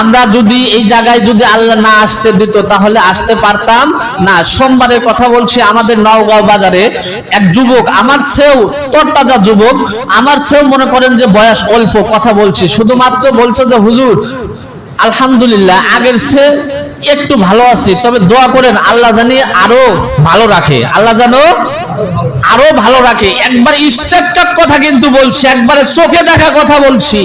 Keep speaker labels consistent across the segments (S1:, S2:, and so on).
S1: আমরা যদি এই জায়গায় যদি আল্লাহ না আসতে দিত, তাহলে আসতে পারতাম না। সোমবারের কথা বলছি, আমাদের নওগাঁও বাজারে এক যুবক, আমার সেও তরতাজা যুবক, আমার সেও মনে করেন যে বয়স অল্প, কথা বলছি। শুধুমাত্র বলছে যে, হুজুর, আলহামদুলিল্লাহ, আগের সে একটু ভালো আছি, তবে দোয়া করেন, আল্লাহ জানি আরও ভালো রাখে। আল্লাহ জানো আরও ভালো রাখে। একবার কাট কথা কিন্তু বলছি, একবারে চোখে দেখা কথা বলছি।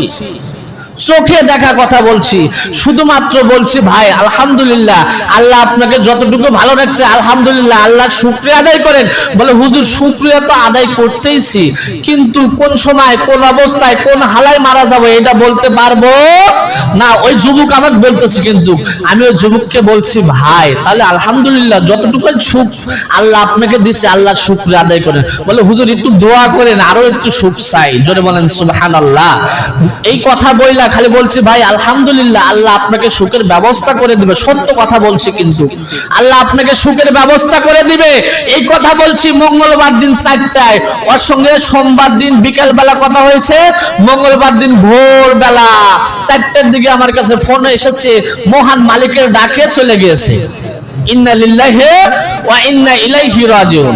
S1: চোখে দেখা কথা বলছি। শুধুমাত্র বলছি, ভাই, আলহামদুলিল্লাহ, আল্লাহ আপনাকে যতটুকু ভালো রাখছে, আলহামদুলিল্লাহ, আল্লাহ শুক্রিয়া আদায় করেন। বলে, হুজুর, শুক্রিয়া তো আদায় করতেইছি, কিন্তু কোন সময়, কোন অবস্থায়, কোন হালায় মারা যাব, এটা বলতে পারব? না, ওই যুবক আমাকে বলতেছে কিন্তু, আমি ওই যুবককে বলছি, ভাই, তাহলে আলহামদুলিল্লাহ যতটুকু সুখ, আল্লাহ আপনাকে দিছে, আল্লাহ শুক্রিয়া আদায় করেন। বলে, হুজুর, একটু দোয়া করেন, আরও একটু সুখ চাই। জোরে বলেন সুবহান আল্লাহ এই কথা বইলা খালি বলছি, ভাই, আলহামদুলিল্লাহ, আল্লাহ আপনাকে সুখের ব্যবস্থা করে দিবে। সত্য কথা বলছি কিন্তু, আল্লাহ আপনাকে সুখের ব্যবস্থা করে দিবে। এই কথা বলছি মঙ্গলবার দিন চারটায়। ওর সঙ্গে সোমবার দিন বিকেল বেলা কথা হয়েছে, মঙ্গলবার দিন ভোর বেলা চারটার দিকে আমার কাছে ফোন এসেছে, মহান মালিকের ডাকে চলে গিয়েছে। ইন্না লিল্লাহি ওয়া ইন্না ইলাইহি রাজিউন।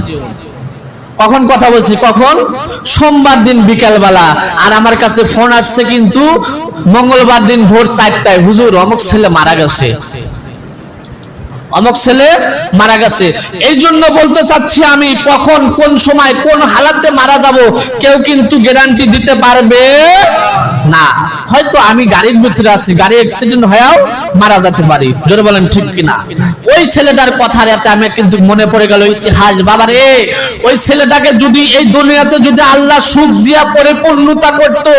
S1: কখন কথা বলছি, কখন? সোমবার দিন বিকাল বেলা আর আমার কাছে ফোন আসছে কিন্তু মঙ্গলবার দিন ভোর চারটায়। হুজুর, অমুক ছেলে মারা গেছে। অমুক ছেলে মারা গেছে। এই জন্য বলতে চাচ্ছি আমি, কখন, কোন সময়, কোন হালাতে মারা যাব, কেউ কিন্তু গ্যারান্টি দিতে পারবে না। হয়তো আমি গাড়ির ভিতরে আছি, গাড়ি অ্যাক্সিডেন্ট হয়েও মারা যেতে পারি। জোরে বলেন, ঠিক কিনা? ওই ছেলেটার কথার এতে আমি কিন্তু মনে পড়ে গেল, ইতিহাস বাবা রে ওই ছেলেটাকে যদি এই দুনিয়াতে যদি আল্লাহ সুখ দিয়া পরিপূর্ণতা করতো,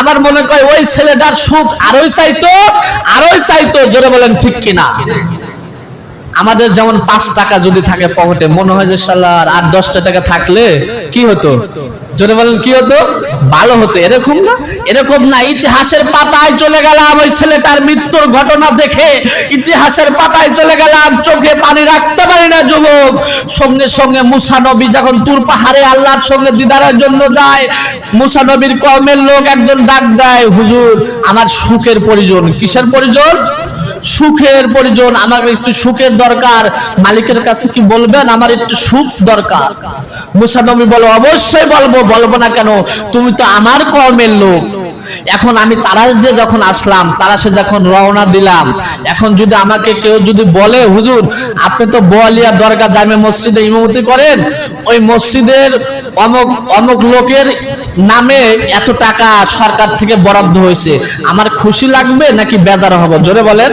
S1: আমার মনে হয় ওই ছেলেটার সুখ আরোই চাইতো আরোই চাইতো। জোরে বলেন, ঠিক কিনা? আমাদের যেমন পাঁচ টাকা যদি থাকে পকেটে, মনে হয় যে সাল্লার আট, দশটা টাকা থাকলে কি হতো? জোরে বলেন, কি হতো? ভালো হতো, এরকম না? এরকম না, ইতিহাসের পাতায় চলে গেলাম ওই ছেলেটার মৃত্যুর ঘটনা দেখে। ইতিহাসের পাতায় চলে গেলাম, চোখে পানি রাখতে পারি না যুবক। সঙ্গে সঙ্গে মুসা নবী যখন তুর পাহাড়ে আল্লাহর সঙ্গে দিদারের জন্য যায়, মুসা নবীর কমের লোক একজন ডাক দেয়, হুজুর, আমার সুখের প্রয়োজন। কিসের প্রয়োজন? সুখের প্রয়োজন, আমার একটু সুখের দরকার। মালিকের কাছে কি বলবেন? আমার একটু সুখ দরকার। মুসা নবী বলো, অবশ্যই বলব বলব না কেন? তুমি তো আমার কর্মের লোক। এখন আমি তারাস দিয়ে যখন আসলাম তারাসে যখন রওনা দিলাম, এখন যদি আমাকে কেউ যদি বলে, হুজুর, আপনি তো বোয়ালিয়া দরগা জামে মসজিদে ইমামতি করেন, ওই মসজিদের অমক অমক লোকের নামে এত টাকা সরকার থেকে বরাদ্দ হয়েছে, আমার খুশি লাগবে নাকি বেজার হবে? জোরে বলেন।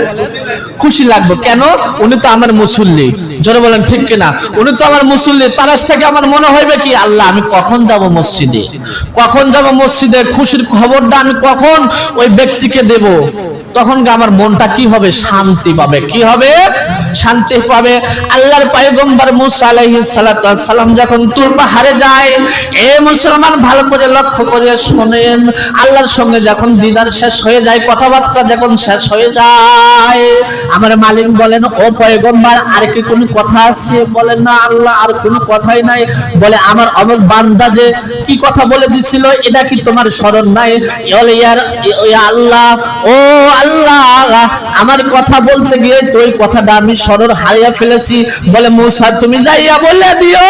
S1: খুশি লাগবো। কেন? উনি তো আমার মুসল্লি। জোরে বলেন, ঠিক কিনা? উনি তো আমার মুসল্লি। তারাস থেকে আমার মনে হইবে কি, আল্লাহ, আমি কখন যাব মসজিদে? কখন যাব মসজিদে? খুশির খবরটা আমি কখন ওই ব্যক্তিকে দেব? তখন আমার মনটা কি হবে? শান্তি পাবে। কি হবে? শান্তি পাবে। আল্লাহর পয়গম্বর মুসা আলাইহিস সালাম যখন তুর পাহাড়ে যায়, এ মুসলমান ভালো করে লক্ষ্য করে শুনেন, আল্লাহর সঙ্গে যখন দিদার শেষ হয়ে যায়, কথাবার্তা যখন শেষ হয়ে যায়, আমার মালিক বলেন, ও পয়গম্বর, আর কি কোনো কথা আছে? বলেন না, আল্লাহ, আর কোনো কথাই নাই। বলে, আমার অমুক বান্দা যে কি কথা বলে দিছিল, এটা কি তোমার স্মরণ নাই? আল্লাহ, ও আল্লাহ, আমার কথা বলতে গিয়ে তো ওই কথাটা আমি স্মরণ হারিয়ে ফেলেছি। বলে, মূসা, তুমি যাইয়া বলে দিও।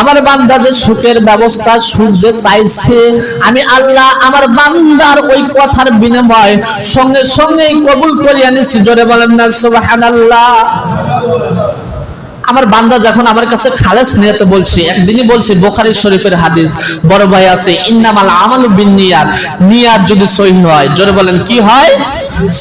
S1: আমার বান্দাদের সুখের ব্যবস্থা সুখ যে চাইছে। আমি আল্লাহ আমার বান্দার ওই কথার বিনিময় সঙ্গে সঙ্গেই কবুল করিয়া নিছি। জোরে বলেন না, সুবহানাল্লাহ। আমার বান্দা যখন আমার কাছে খালেস নিয়তে বলছে, একদিনই বলছে বোখারি শরীফের হাদিস, বড় ভাই আছে, ইন্নামাল আমালু বিন নিয়াত। নিয়াত যদি সহি হয়, জোরে বলেন, কি হয়?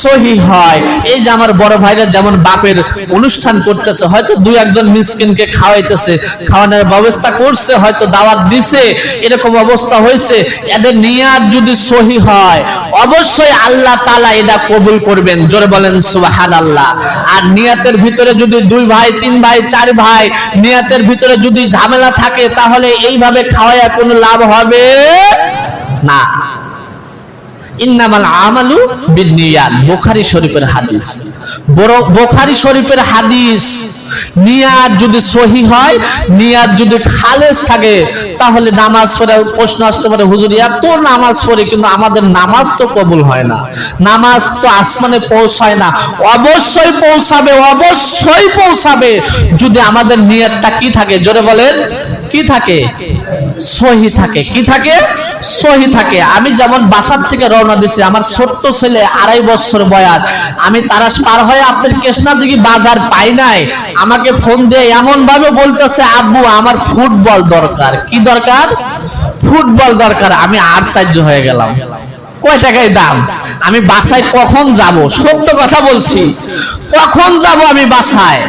S1: সহি হয়। এই যে আমার বড় ভাইরা যেমন বাপের অনুষ্ঠান করতেছে, হয়তো দুই একজন মিসকিনকে খাওয়াইতেছে, খাওয়ানোর ব্যবস্থা করছে, হয়তো দাওয়াত দিছে, এরকম অবস্থা হয়েছে। এদের নিয়াত যদি সহি হয়, অবশ্যই আল্লাহ তালা এটা কবুল করবেন। জোরে বলেন সুবাহান আল্লাহ আর নিয়াতের ভিতরে যদি দুই ভাই, তিন ভাই, চার ভাই, নিয়াতের ভিতরে যদি ঝামেলা থাকে, তাহলে এইভাবে খাওয়ায় কোনো লাভ হবে না। শরীফের হাদিস। বড় শরীফের হাদিস যদি হয় যদি খালেস থাকে, তাহলে নামাজ পড়ে প্রশ্ন আসতে পারে, হুজুর, এত নামাজ পড়ে, কিন্তু আমাদের নামাজ তো কবুল হয় না। নামাজ তো আসমানে পৌঁছায় না। অবশ্যই পৌঁছাবে অবশ্যই পৌঁছাবে। যদি আমাদের নিয়তটা কি থাকে? জোরে বলেন, কি থাকে? সহি থাকে। কি থাকে? সহি থাকে। আমি যেমন বাসার থেকে রওনা দিছি আমার ছোট্ট ছেলে আড়াই বছর বয়স। আমি তারাস পার হয়ে আপনার কৃষ্ণা দিকে বাজার পাই নাই। আমাকে ফোন দিয়ে এমন ভাবে বলতেছে, আব্বু, আমার ফুটবল দরকার। কি দরকার? ফুটবল দরকার। আমি আশ্চর্য হয়ে গেলাম। কয় টাকায় দাম? আমি বাসায় কখন যাব? সত্য কথা বলছি। কখন যাব আমি বাসায়?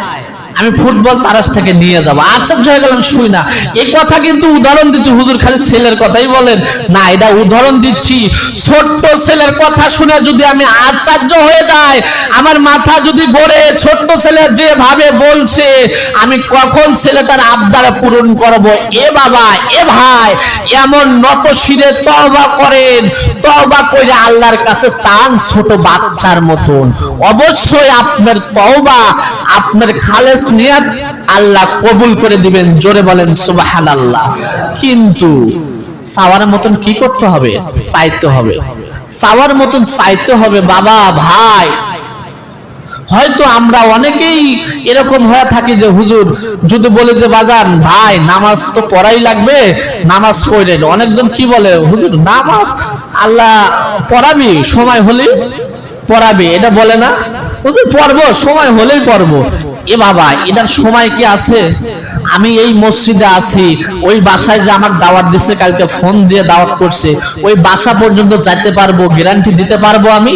S1: আমি ফুটবল তারাস থেকে নিয়ে যাব। আশ্চর্য হয়ে গেলাম, শুই না। এই কথা কিন্তু উদাহরণ দিচ্ছি, হুজুর খালি ছেলের কথাই বলেন। না, এটা উদাহরণ দিচ্ছি। ছোট্ট ছেলের কথা শুনে যদি আমি আশ্চর্য হয়ে যাই, আমার মাথা যদি গড়ে, ছোট্ট ছেলে যেভাবে বলছে, আমি কখন ছেলেটার আবদার পূরণ করব? এ বাবা, এ ভাই, এমন নত শিরে তওবা করেন, তওবা করে আল্লাহর কাছে চান ছোট বাচ্চার মতন। অবশ্যই আপনার তওবা, আপনার খালেস নিয়াত আল্লাহ কবুল করে দিবেন, জোরে বলেন সুবহানাল্লাহ। কিন্তু চাওয়ার মতন কি করতে হবে? চাইতে হবে। চাওয়ার মতন চাইতে হবে, বাবা, ভাই। হয়তো আমরা অনেকেই এরকম হয়ে থাকি যে, হুজুর, যদি বলে যে, বাজান, ভাই, নামাজ তো পড়াই লাগবে, নামাজ পড়েন অনেকজন কি বলে, হুজুর, নামাজ আল্লাহ পড়াবি, সময় হলেই পড়াবি। এটা বলে না, হুজুর, পড়ব, সময় হলেই পড়ব। এ বাবা, এটার সময় কি আছে? আমি এই মসজিদে আছি, ওই বাসায় যে আমার দাওয়াত দিচ্ছে কালকে ফোন দিয়ে দাওয়াত করছে, ওই বাসা পর্যন্ত যাইতে পারব গ্যারান্টি দিতে পারব আমি?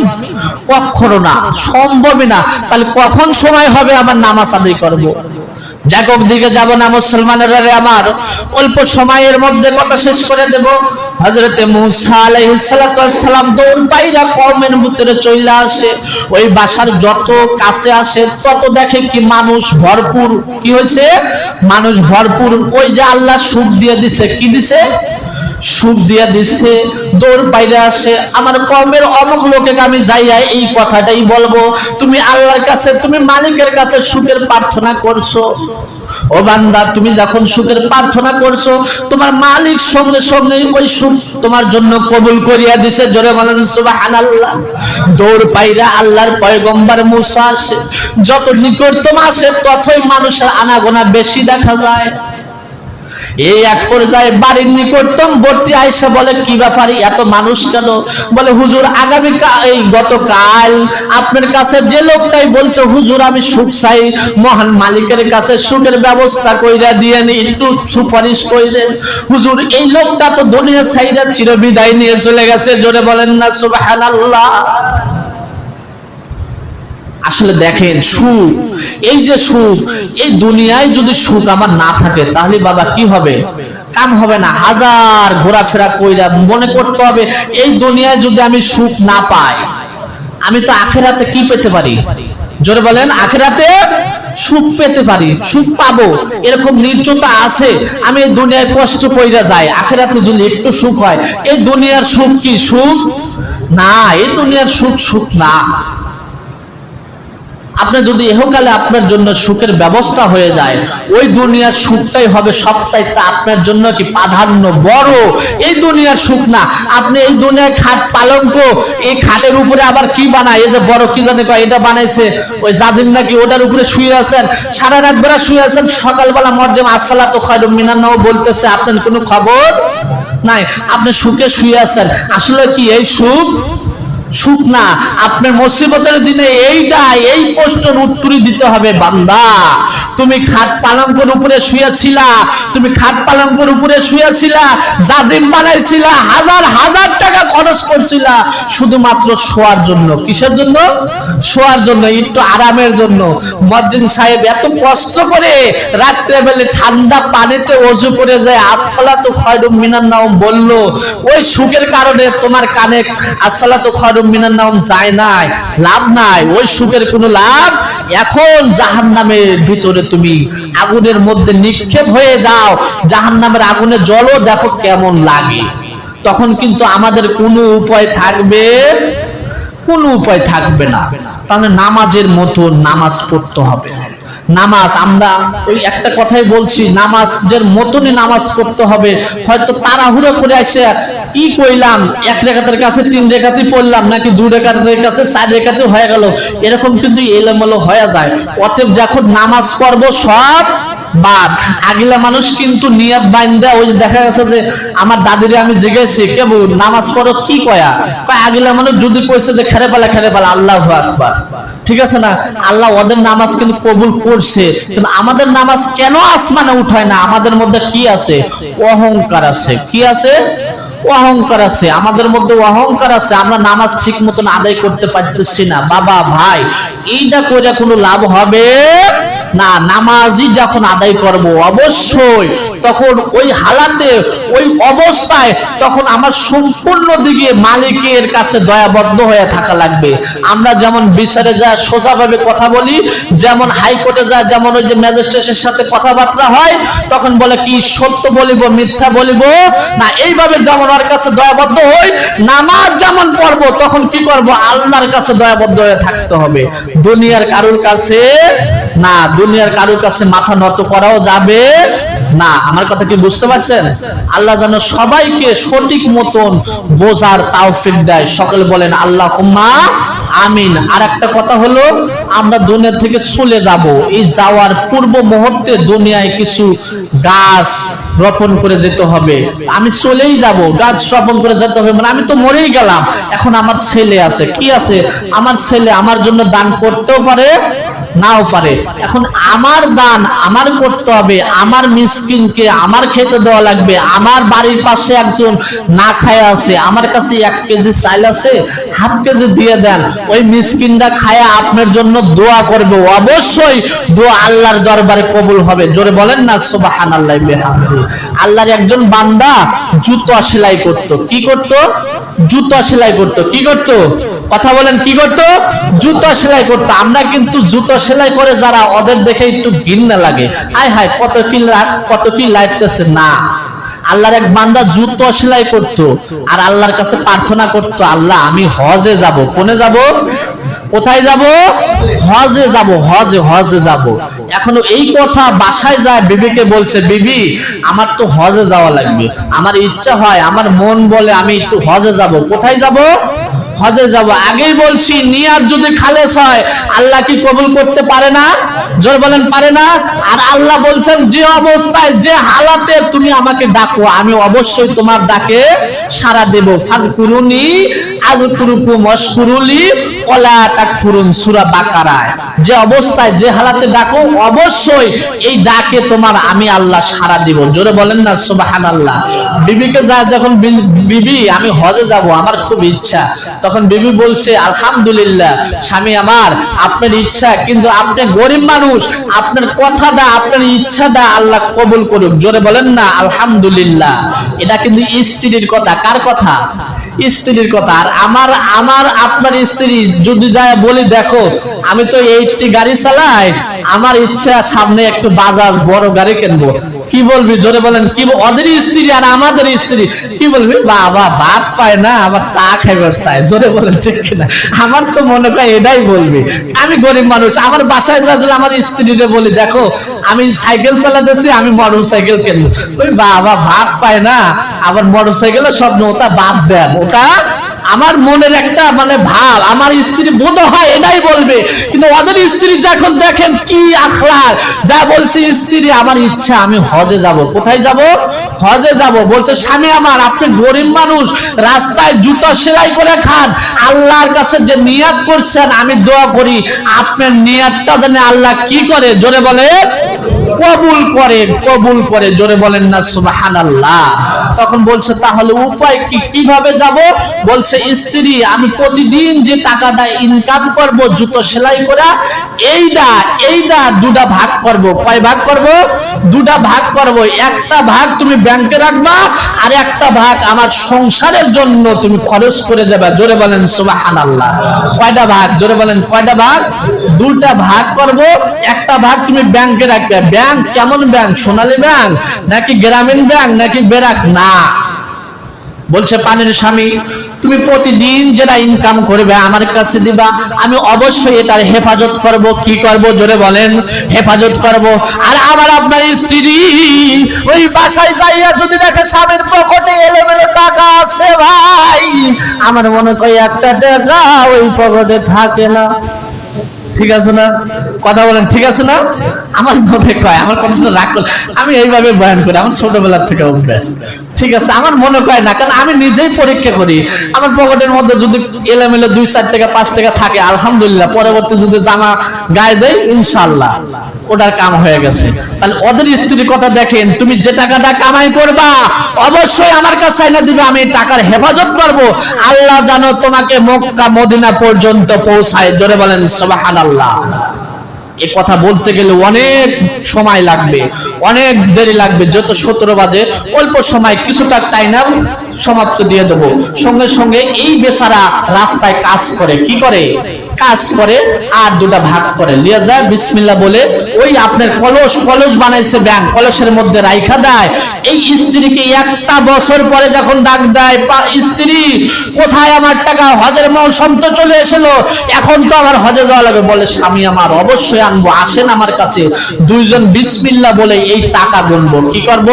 S1: কখনো না, সম্ভবই না। তাহলে কখন সময় হবে আমার নামাজ আদায় করব। যাকক দিকে যাব না মুসলমানের আমার। অল্প সময়ের মধ্যে কথা শেষ করে দেব। হজরতে মুসা আলাইহিস সালাম দৌড় পাইরা কওমের ভিতরে চলে আসে। ওই বাসার যত কাছে আসে, তত দেখে কি মানুষ ভরপুর। কি হয়েছে মানুষ ভরপুর। ওই যে আল্লাহ সুখ দিয়ে দিছে, কি দিছে? সুখ দিয়া দিচ্ছে দৌড় পাইরে আসে। আমার কমের অমুক লোকে আমি যাইয়া এই কথাটাই বলব, তুমি আল্লাহর কাছে, তুমি মালিকের কাছে সুখের প্রার্থনা করছ। ও বান্দা, তুমি যখন সুখের প্রার্থনা করছ, তোমার মালিক সঙ্গে সঙ্গে ওই সুখ তোমার জন্য কবুল করিয়া দিছে। জোরে বলেন, সুবহানাল্লাহ। দৌড় পাইরা আল্লাহর পয়গম্বর মুসা আসে। যত নিকটতম আসে, ততই মানুষের আনাগোনা বেশি দেখা যায়। এই এক পর্যায়ে বাড়ির নিকটতম ভর্তি আইসা বলে, কি ব্যাপারে? এত মানুষ কেন? বলে, হুজুর, আগামী এই গতকাল আপনার কাছে যে লোকটাই বলছে, হুজুর, আমি সুখ চাই, মহান মালিকের কাছে সুখের ব্যবস্থা কইরা দিয়ে নি, একটু সুপারিশ কইরেন। হুজুর, এই লোকটা তো দুনিয়া সাইডা চির বিদায় নিয়ে চলে গেছে। জোরে বলেন না, সুবহানাল্লাহ। আসলে দেখেন সুখ, এই যে সুখ, এই দুনিয়ায় যদি সুখ আমার না থাকে, তাহলে বাবা কি হবে? কাম হবে না। হাজার ঘোরাফেরা কইরা মনে করতে হবে, এই দুনিয়ায় যদি আমি সুখ না পাই, আমি তো আখেরাতে কি পেতে পারি? জোরে বলেন, আখেরাতে সুখ পেতে পারি, সুখ পাবো। এরকম নির্জতা আছে, আমি এই দুনিয়ায় কষ্ট কইরা যাই, আখেরাতে যদি একটু সুখ হয়, এই দুনিয়ার সুখ কি সুখ? না, এই দুনিয়ার সুখ সুখ না। আপনি যদি এহকালে আপনার জন্য সুখের ব্যবস্থা হয়ে যায়, ওই দুনিয়ার সুখটাই হবে সবচাইতে আপনার জন্য কি প্রাধান্য বড়? এই দুনিয়ার সুখ না। আপনি এই দুনিয়ায় খাট পালঙ্ক এই খাটের উপরে আবার কি বানায়? এই যে বড় কি জানে কয়, এটা বানাইছে। ওই জাদিন নাকি ওটার উপরে শুয়ে আছেন? সারা রাত বেলা শুয়ে আছেন, সকালবেলা মর্যাম আসসালা তো খয়রুম মিনান্নাও বলতেছে, আপনার কোনো খবর নাই? আপনি সুখে শুয়ে আছেন। আসলে কি এই সুখ? সুখ না। আপনার মুসিবতের দিনে এইটা, এই প্রশ্নের উত্তরই দিতে হবে বান্দা। তুমি খাট পালঙ্কের উপরে শুয়েছিলা, তুমি খাট পালঙ্কের উপরে শুয়েছিলা জাদিম বানাইছিলা, হাজার হাজার টাকা খরচ করছিলা, শুধুমাত্র শোয়ার জন্য। কিসের জন্য? শোয়ার জন্য, একটু আরামের জন্য। মজ্জিন সাহেব এত কষ্ট করে রাত্রে বেলে ঠান্ডা পানিতে অজু করে যায় আসসালা তো খয়রুম মিনার নাম বলল, ওই সুখের কারণে তোমার কানে আসসালা তো খয়রুম মিনার নাম যায় নাই, লাভ নাই, ওই সুখের কোনো লাভ? এখন জাহান নামের ভিতরে তুমি আগুনের মধ্যে নিক্ষেপ হয়ে যাও জাহান নামের আগুনে জলও দেখো কেমন লাগে। তখন কিন্তু আমাদের কোনো উপায় থাকবে? কোনো উপায় থাকবে না। তাহলে নামাজের মতো নামাজ পড়তে হবে। নামাজ, আমরা ওই একটা কথাই বলছি, নামাজের মতনই নামাজ পড়তে হবে। হয়তো তাড়াহুড়ো করে আসে কি কইলাম, এক রেখাতের কাছে, তিন রেখাতেই পড়লাম, নাকি দু রেখাতের কাছে, চার রেখাতে হয়ে গেল। এরকম কিন্তু এলোমেলো হয়ে যায়। অতএব যখন নামাজ পড়ব সব বাদ। আগিলা মানুষ কিন্তু নিয়ত বাইন্দা, ওই দেখা গেছে যে আমার দাদিরে আমি জিজ্ঞেসি কেবল নামাজ পড়ো, কি কয়া? কয়, আগিলা মানুষ যদি কইছে যে খেরে পালা খেরে পালা আল্লাহ আকবার। ঠিক আছে না? আল্লাহ ওদের নামাজ কিন্তু কবুল করছে। কিন্তু আমাদের নামাজ কেন আসমানে উঠায় না? আমাদের মধ্যে কি আছে? অহংকার আছে। কি আছে? অহংকার আছে। আমাদের মধ্যে অহংকার আছে। আমরা নামাজ ঠিক মতন আদায় করতে পারতেছি না। বাবা, ভাই, এইটা করে কোনো লাভ হবে? না নামাজই যখন আদায় করব, অবশ্যই। তখন ওই হালাতে, ওই অবস্থায় তখন আমার সম্পূর্ণ দিকে মালিকের কাছে দয়াবদ্ধ হয়ে থাকা লাগবে। আমরা যেমন বিচারে যা সোজাভাবে কথা বলি, যেমন হাইকোর্টে যা, যেমন ওই যে ম্যাজিস্ট্রেটের সাথে কথাবার্তা হয়, তখন বলে, কি সত্য বলিব, মিথ্যা বলিব? না, এইভাবে যেমন ওর কাছে দয়াবদ্ধ হই, নামাজ যেমন পড়ব, তখন কি করব? আল্লাহর কাছে দয়াবদ্ধ হয়ে থাকতে হবে। দুনিয়ার কারোর কাছে না, দুনিয়ার কারোর কাছে মাথা নত করাও যাবে না। আমার কথা কি বুঝতে পারছেন? আল্লাহ যেন সবাইকে সঠিক মতন বোঝার তাও তাওফিক দেয়। সকলে বলেন আল্লাহ আমিন। আর একটা কথা হলো, আমরা দুনিয়া থেকে চলে যাব। এই যাওয়ার পূর্ব মুহূর্তে দুনিয়ায় কিছু গাছ রোপণ করে যেতে হবে। আমি চলেই যাব, গাছ রোপণ করে যেতে হবে মানে আমি তো মরেই গেলাম। এখন আমার ছেলে আছে, কি আছে? আমার ছেলে আমার জন্য দান করতেও পারে, নাও পারে। এখন আমার দান আমার করতে হবে, আমার মিসকিনকে আমার খেতে দেওয়া লাগবে, আমার বাড়ির পাশে একজন না খায় আছে, আমার কাছে এক কেজি চাইল আছে, হাফ কেজি দিয়ে দেন। ওই মিসকিনটা খায়া আপনার জন্য দোয়া করবে। অবশ্যই দোয়া আল্লাহর দরবারে কবুল হবে। জোরে বলেন না সুবাহান আল্লাহ আল্লাহর একজন বান্দা জুতো সেলাই করত। কি করত? জুতো সেলাই করত। কি করত? কথা বলেন, কি করতো? জুতো সেলাই করতো। আমরা কিন্তু জুতো সেলাই করে যারা, ওদের দেখে একটু ঘৃণা লাগে। আয় হায়, কত কি কত কি লাগতেছে? না। আল্লাহর এক বান্দা জুতো সেলাই করতো আর আল্লাহর কাছে প্রার্থনা করতো, আল্লাহ, আমি হজে যাব। কোনে যাব? কোথায় যাব? হজে যাব, হজে হজে যাব। এখনও এই কথা বাসায় যায় বিবিকে বলছে, বিবি, আমার তো হজে যাওয়া লাগবে। আমার ইচ্ছা হয়, আমার মন বলে আমি একটু হজে যাব। কোথায় যাব? হজে যাব। আগেই বলছি নিয়াত যদি খালেস হয়, আল্লাহ কি কবুল করতে পারে না? জোর বলেন, পারে না? আর আল্লাহ বলছেন, যে অবস্থায়, যে হালাতে তুমি আমাকে ডাকো, আমি অবশ্যই তোমার ডাকে সারা দেব। ফাদকুরুনি আযকুরুকুম ওয়াশকুরুলি ওয়ালা তাকফুরুন সূরা বাকারায়। যে অবস্থায়, যে হালাতে ডাকো, অবশ্যই এই ডাকে তোমার আমি আল্লাহ সারা দিব। জোরে বলেন না, সুবহানাল্লাহ। বিবিকে যা যখন বিবি, আমি হজে যাব, আমার খুব ইচ্ছা। তখন বিবি বলছে, আলহামদুলিল্লাহ, স্বামী আমার, আপনার ইচ্ছা, কিন্তু আপনি গরিব মানুষ, আপনার কথা দা আপনার ইচ্ছা দা আল্লাহ কবুল করুক। জোরে বলেন না, আলহামদুলিল্লাহ। এটা কিন্তু স্ত্রীর কথা। কার কথা? স্ত্রীর কথা। আর আমার আমার, আপনার স্ত্রী যদি যায় বলি, দেখো, আমি তো এইটি গাড়ি চালাই, আমার ইচ্ছা সামনে একটু বাজাজ, বড় গাড়ি কিনবো। কি বলবি? জোরে বলেন, কি ওদের স্ত্রী আর আমাদের স্ত্রী, কি বলবি? বাবা, ভাত পায় না, আমার চা খাইবার চাই। জোরে বলেন, ঠিক কিনা? আমার তো মনে হয় এটাই বলবি। আমি গরিব মানুষ, আমার বাসায় যাচ্ছিল আমার স্ত্রীরে বলি, দেখো, আমি সাইকেল চালাতেছি, আমি মোটর সাইকেল কিনবো। ওই বাবা, ভাত পায় না আবার মোটর সাইকেলের স্বপ্ন, ওটা বাদ দেন। ওটা আমার মনের একটা মানে ভাব, আমার স্ত্রী বোধ হয় এটাই বলবে। কিন্তু ওদের স্ত্রী যখন দেখেন কি আখলাক, যা বলছে স্ত্রী, আমার ইচ্ছা, আমি হজে যাব। কোথায় যাব? হজে যাব। বলছে, স্বামী আমার, আপনি গরিব মানুষ, রাস্তায় জুতো সেলাই করে খান। আল্লাহর কাছে যে নিয়াত করছেন, আমি দোয়া করি। আপনার নিয়াতটা জানে আল্লাহ কি করে? জোরে বলে কবুল করে কবুল করে জোরে বলেন না, সুবহানাল্লাহ। তখন বলছে, তাহলে উপায় কি? কীভাবে যাব? বলছে, স্ত্রী, আমি প্রতিদিন যে টাকাটা ইনকাম করব, জুতো সেলাই করা এইটা এইটা দুটা ভাগ করব। কয় ভাগ করব? দুটা ভাগ করব। একটা ভাগ তুমি ব্যাংকে রাখবা আর একটা ভাগ আমার সংসারের জন্য তুমি খরচ করে যাবে। জোরে বলেন, সুবহানাল্লাহ। কয়টা ভাগ? জোরে বলেন কয়টা ভাগ? দুটা ভাগ করব, একটা ভাগ তুমি ব্যাংকে রাখবে। ব্যাংক কেমন ব্যাংক? সোনালী ব্যাংক, নাকি গ্রামীণ ব্যাংক, নাকি বেরাক? না। বলছে, পানের স্বামী, তুমি প্রতিদিন যেটা ইনকাম করবে আমার কাছে দিবা। আমি অবশ্যই এটার হেফাজত করব। কি করব? জোরে বলেন, হেফাজত করব। আর আমার আপনার স্ত্রী, ওই বাসায় যাইয়া যদি দেখে স্বামীর পকেটে এলোমেলো টাকা আছে ভাই, আমার মনে হয় একটা টাকা ওই পকেটে থাকে না। ঠিক আছে না? কথা বলেন, ঠিক আছে না? আমার মনে কয়, আমার কথা রাখল আমি এইভাবে বয়ান করি, আমার ছোটবেলার থেকে অভ্যাস। ঠিক আছে, আমার মনে কয় না, কারণ আমি নিজেই পরীক্ষা করি। আমার পকেটের মধ্যে যদি এলোমেলো দুই, চার টাকা, পাঁচ টাকা থাকে, আলহামদুলিল্লাহ, পরবর্তী যদি জামা গায়ে দেয় ইনশাল্লাহ ওটার কাম হয়ে গেছে। তাহলে ওদের স্ত্রীর কথা দেখেন, তুমি যে টাকাটা কামাই করবা, অবশ্যই আমার কাছে এনে দিবে, আমি টাকার হেফাজত করব। আল্লাহ জানো তোমাকে মক্কা, মদিনা পর্যন্ত পৌঁছায়, ধরে বলেন, সুবহানাল্লাহ। এ কথা বলতে গেলে অনেক সময় লাগবে, অনেক দেরি লাগবে, যত সতেরো বাজে, অল্প সময়, কিছুটা টাইম সমাপ্ত দিয়ে দেবো। সঙ্গে সঙ্গে এই বেচারা রাস্তায় কাজ করে, কি করে? কাজ করে আর দুটা ভাগ করে। লিয়া যায়, বিসমিল্লাহ বলে, ওই আপনার কলস কলস বানাইছে ব্যাংক, কলসের মধ্যে রাইখা দেয়। এই স্ত্রীকে একটা বছর পরে যখন ডাক দেয় স্ত্রী, কোথায় আমার টাকা? হজের মৌসুম তো চলে এসেলো। এখন তো আমার হজে যাওয়া লাগবে। বলে, স্বামী আমার, অবশ্যই আনব। আসেন আমার কাছে। দুইজন বিসমিল্লাহ বলে, এই টাকা গুনবো। কি করব?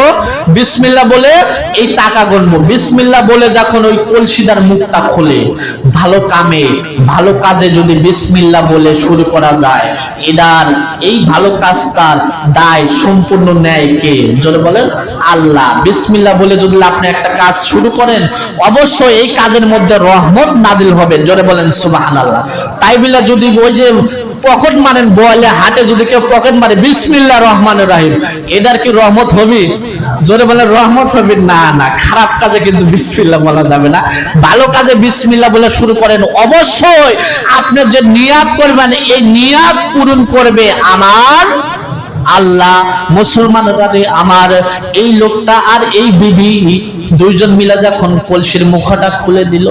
S1: বিসমিল্লাহ বলে, এই টাকা গুনবো। বিসমিল্লাহ বলে যখন ওই কলসিদার মুখটা খোলে, ভালো কামে, ভালো কাজে যদি বিসমিল্লাহ বলে শুরু করা যায়। এদার, এই ভালো কাজটার দায় সম্পূর্ণ নেয় কে? জোরে বলেন, আল্লাহ। বিসমিল্লা বলে যদি আপনি একটা কাজ শুরু করেন, অবশ্যই এই কাজের মধ্যে রহমত নাদিল হবে। জোরে বলেন সুবহানাল্লাহ। তাই বিলা যদি ওই যে পকেট মারেন বলে হাতে যদি কেউ পকেট মারে, বিসমিল্লাহ রহমান রাহিম। এটার কি রহমত হবে? জোরে বলে রহমত হবে? না না, খারাপ কাজে কিন্তু বিসমিল্লাহ বলা যাবে না। ভালো কাজে বিসমিল্লাহ বলে শুরু করেন। অবশ্যই আপনি যে নিয়াত করবেন, এই নিয়াত পূরণ করবে আমার আল্লাহ। মুসলমানরা আমার এই লোকটা আর এই বিবি দুইজন মিলা যখন কলসির মুখটা খুলে দিল,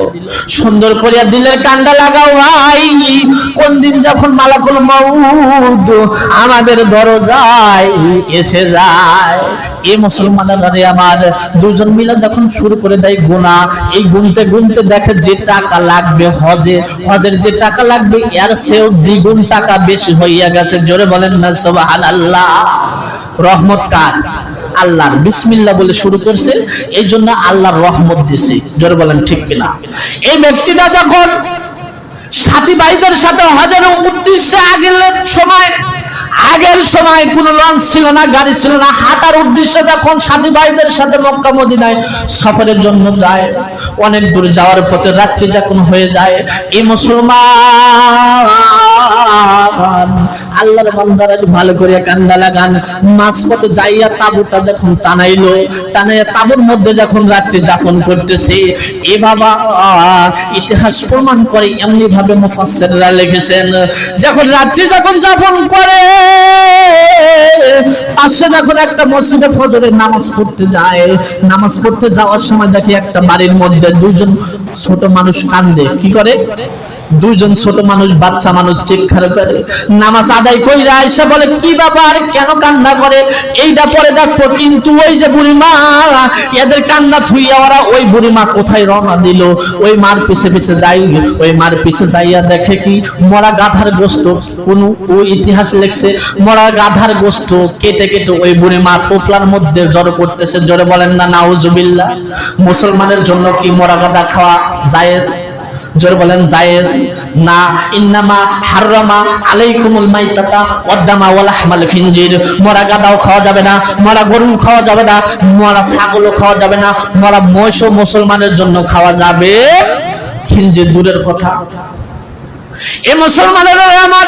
S1: সুন্দর করিয়া দিলের কান্ডা লাগাও ভাই। কোন দিন যখন মালাকুল মাউদ আমাদের দরজায় এসে যায়, এ মুসলমানেরা আমার দুজন মিলে যখন শুরু করে দেয় গুণা, এই গুনতে গুনতে দেখে যে টাকা লাগবে হজে, হজের যে টাকা লাগবে, এর সেও দ্বিগুণ টাকা বেশি হইয়া গেছে। জোরে বলেন না সব সুবহানাল্লাহ। রহমত কার? আল্লাহর বিসমিল্লা বলে শুরু করছে, এই জন্য আল্লাহর রহমত দিছে। জোরে বলেন, ঠিক কিনা? এই ব্যক্তিটা যখন সাথী ভাইদের সাথে হজের উদ্দেশ্যে আগের সময় আগের সময় কোনো লঞ্চ ছিল না, গাড়ি ছিল না, হাঁটার উদ্দেশ্যে যখন সাথী ভাইদের সাথে মক্কা, মদিনায় সফরের জন্য যায়, অনেক দূর যাওয়ার পথে রাত্রি যখন হয়ে যায়, এই মুসলমান আল্লাহর বান্দারা ভালো করে কান্দা লাগান। মাঝপথে যাইয়া তাবুটা যখন টানাইলো, টানাইয়া তাবুর মধ্যে যখন রাত্রি যাপন করতেছে, এ বাবা, ইতিহাস প্রমাণ করে এমনি ভাবে মুফাসসিররা লিখেছেন, যখন রাত্রি যখন যাপন করে, পাশে যখন একটা মসজিদে ফজরের নামাজ পড়তে যায়, নামাজ পড়তে যাওয়ার সময় দেখি একটা বাড়ির মধ্যে দুইজন ছোট মানুষ কান্দে। কি করে? দুইজন ছোট মানুষ, বাচ্চা মানুষ চিৎকার করে, নামাজ আদায় কইরা এসে বলে, কি ব্যাপার? কেন কান্না করে? এইটা পরে দেখো, কিন্তু ওই যে বুড়িমা, এদের কান্না থুইয়া ওরা ওই বুড়িমা কোথায় রওনা দিল? ওই মার পিছে পিছে যাই, ওই মার পিছে যাইয়া দেখে কি মরা গাধার গোস্ত? কোন ওই ইতিহাস লেখছে, মরা গাধার গোস্ত কেটে কেটে ওই বুড়িমা টোপলার মধ্যে জড়ো করতেছে। জোরে বলেন না, নাউজুবিল্লাহ। মুসলমানের জন্য কি মরা গাধা খাওয়া জায়েজ? জোর বলেন, জায়েজ? না, ইন্নামা হাররামা আলাইকুমুল মাইতাতা ওয়াদ্দামা ওয়াল আহমাল খিনজির। মরা গাদাও খাওয়া যাবে না, মরা গরু খাওয়া যাবে না, মরা ছাগলও খাওয়া যাবে না, মরা মহিষও মুসলমানের জন্য খাওয়া যাবে খিনজির দূরের কথা। এ মুসলমানের আমার,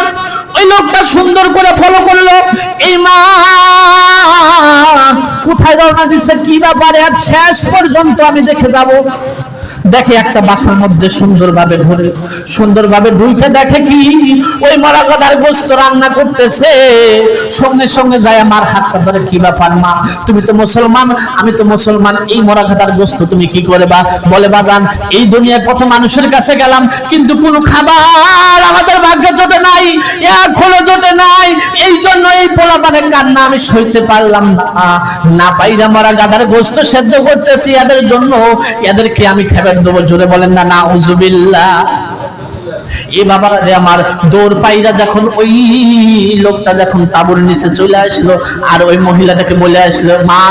S1: ওই লোকটা সুন্দর করে ফলো করল, এই মা, কোথায় রওনা দিচ্ছে কি ব্যাপারে? শেষ পর্যন্ত আমি দেখে যাব। দেখে একটা বাসার মধ্যে সুন্দরভাবে ঘুরে সুন্দরভাবে ঢুকে দেখে কি? ওই মরা গদার গোস্ত রান্না করতেছে। সঙ্গে সঙ্গে যায় আমার হাতটা ধরে, কি ব্যাপার মা? তুমি তো মুসলমান, আমি তো মুসলমান। এই মরা গদার গোস্ত তুমি কি করে বা বলে বাগান এই দুনিয়ায় কত মানুষের কাছে গেলাম, কিন্তু কোনো খাবার আমাদের ভাগ্যে জোটে নাই, এখনও জোটে নাই। এই এই কান্না আমি সইতে পারলাম না। না পাইরা মরা গাদার গোস্ত সেদ্ধ করতেছি এদের জন্য। এদেরকে আমি খেবার দেবো। জোরে বলেন না না উজুবিল্লাহ এ বাবারা রে আমার দৌড় পাইরা যখন ওই লোকটা যখন তাবুর নিচে চলে আসলো, আর ওই মহিলাটাকে বলে আসলো, মা,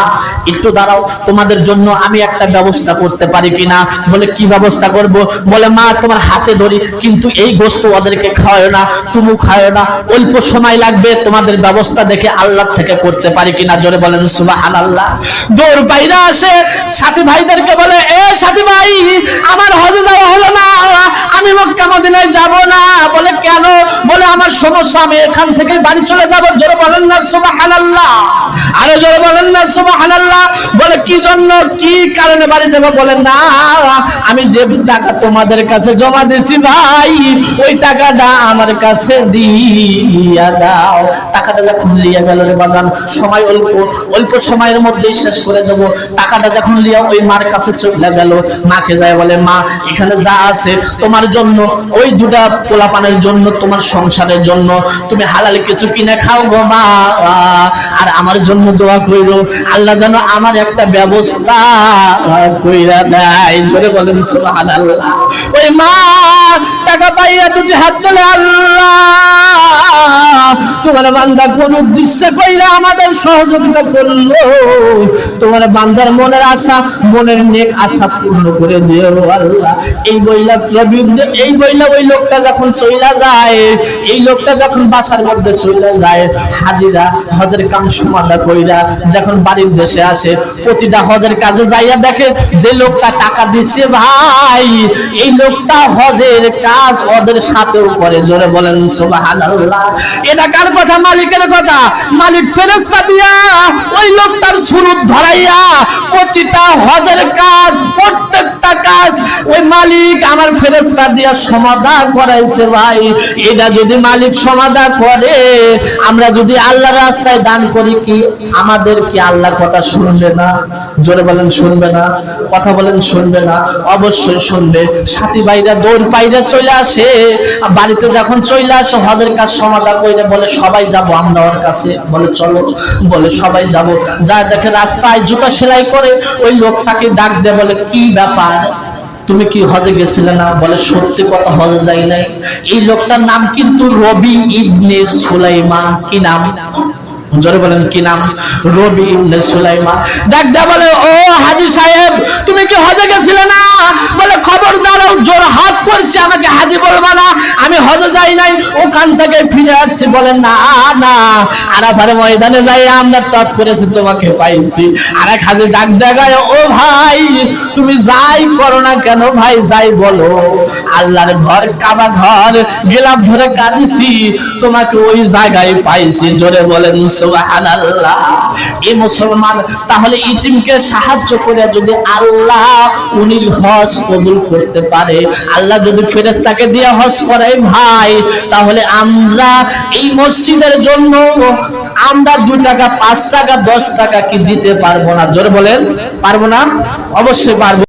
S1: একটু দাঁড়াও, তোমাদের জন্য আমি একটা ব্যবস্থা করতে পারি কিনা? বলে, কি ব্যবস্থা করব? বলে, মা, তোমার হাতে ধরি, কিন্তু এই গোস্ত ওদেরকে খাওয়ায় না, তুমি খাওয়ায় না, অল্প সময় লাগবে, তোমাদের ব্যবস্থা দেখে আল্লাহ থেকে করতে পারি কিনা? জোরে বলেন সুবাহ আল্লাহ দৌড় পাইরা আসে, সাথী ভাইদেরকে বলে, এ সাথী ভাই, আমার হজে যাওয়া হলো না, আমি মক্কা মদিনায় যাব না। বলে, কেন? বলে, আমার সমস্যা আমি এখান থেকে বাড়ি চলে যাব। জোরে বলেন না আরে জোরে বলেন না বলে, কি জন্য? কি কারণে বাড়ি বলেন না, আমি যে টাকা তোমাদের কাছে জমা দিয়েছি ভাই, ওই টাকাটা আমার কাছে দিয়া দাও। টাকাটা যখন লিয়া গেল রে বাজান, সময় অল্প অল্প সময়ের মধ্যেই শেষ করে দেব। টাকাটা যখন লিয়া ওই মার কাছে চলে গেল, মাকে যায় বলে, মা, এখানে যা আছে তোমার জন্য, ওই দুটা পোলাপানের জন্য, তোমার সংসারের জন্য, তুমি হালালে কিছু কিনে খাও গো মা। আর আমার জন্য দোয়া করিল আল্লাহ যেন আমার একটা ব্যবস্থা কইরা দেয়। জোরে বলেন, সুবহানাল্লাহ। ওই মা, টাকা পাইয়া তুমি হাত তোলে আল্লাহ। তোমার বান্দা কোন উদ্দেশ্যে কইরা আমাদের সহযোগিতা করল? তোমার বান্দার মনের আশা, মনের নেক আশা পূর্ণ করে দিও আল্লাহ। এই বইলা এই বইলা ওই লোকটা যখন চইলা যায়, এই লোকটা যখন বাসার মধ্যে চইলা যায়, হাজিরা হজের কাম সমাধা কইরা যখন বাড়ির দেশে আসে, প্রতিটা হজের কাজে যাইয়া দেখে যে লোকটা টাকা দিচ্ছে ভাই, এই লোকটা হজের কাজ ওদের সাথেও করে। জোরে বলেন, সুবহানাল্লাহ। এটা কার কথা? মালিকের কথা। মালিক ফেরেশতা দিয়া ওই লোকটার সুরুত ধরাইয়া প্রতিটা হজের কাজ, প্রত্যেকটা কাজ ওই মালিক আমার ফেরেশতা দিয়া সমাধা করাইছে ভাই। এটা যদি মালিক সমাধা করে, আমরা যদি আল্লাহর রাস্তায় দান করি কি? আমাদের কি আল্লাহ কথা শুনবে না? জোরে বলেন, শুনবে না? কথা বলেন, শুনবে না? অবশ্যই শুনবে। সাথী ভাইরা দৌড় পাইরা চলে আসে। বাড়িতে যখন চলে আসে, হজের কাজ সমাধা কইরে বলে সবাই যাব, আমরা ওর কাছে। বলে চলো, বলে সবাই যাব। যা দেখে রাস্তায় জুতা সেলাই করে ওই লোকটাকে ডাক দে, বলে, কি ব্যাপার? তুমি কি হজে গেছিলে না? বলে, সত্যি কথা হজে যাই নাই। এই লোকটার নাম কিন্তু রবি ইবনে সুলাইমান। কি নাম? জোরে বলেন, কি নাম? রবি ইবনে সুলাইমান। দেখ দে, বলে, ও হাজি সাহেব, তুমি কি হজে গেছিলে না? বলে খবর দাঁড়াও জোর হাত করছি, আমাকে হাজি বলবা না? হজে যাই নাই, ওখান থেকে ফিরে আসছি। বলে, না না, আরাফারে ময়দানে যাই, আমরা তপ করেছি তোমাকে পাইছি। আর এক হাজি ডাক দেখায়, ও ভাই, তুমি যাই করো না কেন ভাই, যাই বলো। আল্লাহর ঘর, কাবা ঘর, গেলাম ধরে কাঁদিছি, তোমাকে ওই জায়গায় পাইছি। জোরে বলেন, সুবহানাল্লাহ, এ মুসলমান, তাহলে ইতিমকে সাহায্য করে যদি আল্লাহ উনি হজ কবুল করতে পারে। আল্লাহ যদি ফেরেশতাকে দিয়ে হজ করায় ভাই, তাহলে আমরা এই মসজিদের জন্য আমরা দু টাকা, পাঁচ টাকা, দশ টাকা কি দিতে পারব না? জোরে বলেন, পারব না? অবশ্যই পারব।